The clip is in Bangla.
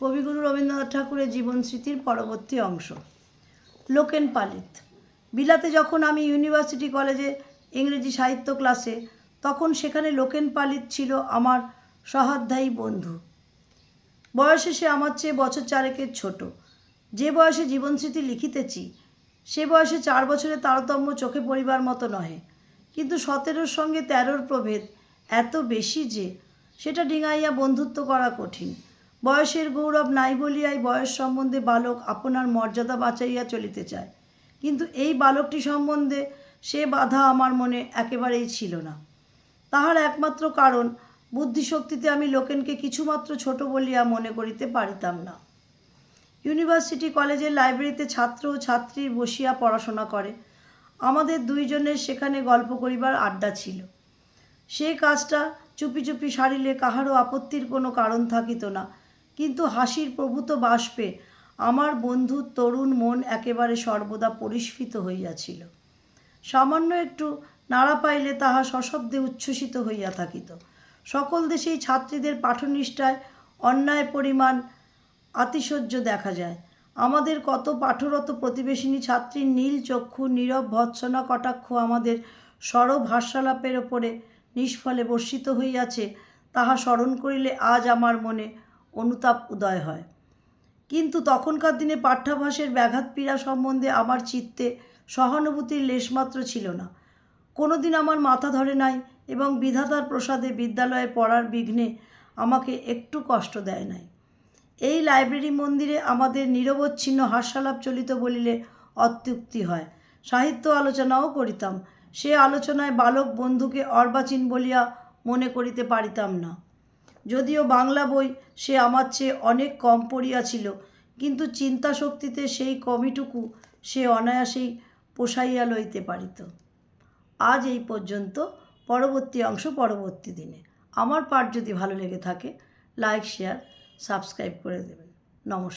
কবিগুরু রবীন্দ্রনাথ ঠাকুরের জীবন স্মৃতির পরবর্তী অংশ। লোকেন পালিত। বিলাতে যখন আমি ইউনিভার্সিটি কলেজে ইংরেজি সাহিত্য ক্লাসে, তখন সেখানে লোকেন পালিত ছিল আমার সহাধ্যায়ী বন্ধু। বয়সে সে আমার চেয়ে বছর চারেকের ছোট। যে বয়সে জীবনস্মৃতি লিখিতেছি, সে বয়সে চার বছরের তারতম্য চোখে পড়িবার মতো নহে। কিন্তু সতেরোর সঙ্গে তেরোর প্রভেদ এত বেশি যে, সেটা ডিঙাইয়া বন্ধুত্ব করা কঠিন। বয়সের গৌরব নাই বলিয়াই বয়স সম্বন্ধে বালক আপনার মর্যাদা বাঁচাইয়া চলিতে চায়। কিন্তু এই বালকটি সম্বন্ধে সে বাধা আমার মনে একেবারেই ছিল না। তাহার একমাত্র কারণ, বুদ্ধিশক্তিতে আমি লোকেনকে কিছুমাত্র ছোট বলিয়া মনে করিতে পারিতাম না। ইউনিভার্সিটি কলেজের লাইব্রেরিতে ছাত্র ও ছাত্রী বসিয়া পড়াশোনা করে। আমাদের দুইজনের সেখানে গল্প করিবার আড্ডা ছিল। সে কাজটা চুপি চুপি সারিলে কাহারও আপত্তির কোনো কারণ থাকিত না। কিন্তু হাসির প্রভূত বাষ্পে আমার বন্ধুর তরুণ মন একেবারে সর্বদা পরিস্ফিত হইয়াছিল। সামান্য একটু নাড়া পাইলে তাহা সশব্দে উচ্ছ্বসিত হইয়া থাকিত। সকল দেশেই ছাত্রীদের পাঠনিষ্ঠায় অন্যায় পরিমাণ আতিশয্য দেখা যায়। আমাদের কত পাঠরত প্রতিবেশিনী ছাত্রীর নীল চক্ষু, নীরব ভৎসনা কটাক্ষ আমাদের সরব হাস্যালাপের ওপরে নিষ্ফলে বর্ষিত হইয়াছে, তাহা স্মরণ করিলে আজ আমার মনে অনুতাপ উদয় হয়। কিন্তু তখনকার দিনে পাঠ্যাভাসের ব্যাঘাত পীড়া সম্বন্ধে আমার চিত্তে সহানুভূতির লেশমাত্র ছিল না। কোনোদিন আমার মাথা ধরে নাই এবং বিধাতার প্রসাদে বিদ্যালয়ে পড়ার বিঘ্নে আমাকে একটু কষ্ট দেয় নাই। এই লাইব্রেরি মন্দিরে আমাদের নিরবচ্ছিন্ন হাস্যালাপ চলিত বলিলে অত্যুক্তি হয়। সাহিত্য আলোচনাও করিতাম। সে আলোচনায় বালক বন্ধুকে অর্বাচীন বলিয়া মনে করিতে পারিতাম না। যদিও বাংলা বই সে আমার চেয়ে অনেক কম পড়িয়াছিল, কিন্তু চিন্তা শক্তিতে সেই কমিটুকু সে অনায়াসেই পোষাইয়া লইতে পারিত। আজ এই পর্যন্ত, পরবর্তী অংশ পরবর্তী দিনে। আমার পাঠ যদি ভালো লেগে থাকে লাইক শেয়ার সাবস্ক্রাইব করে দেবেন। নমস্কার।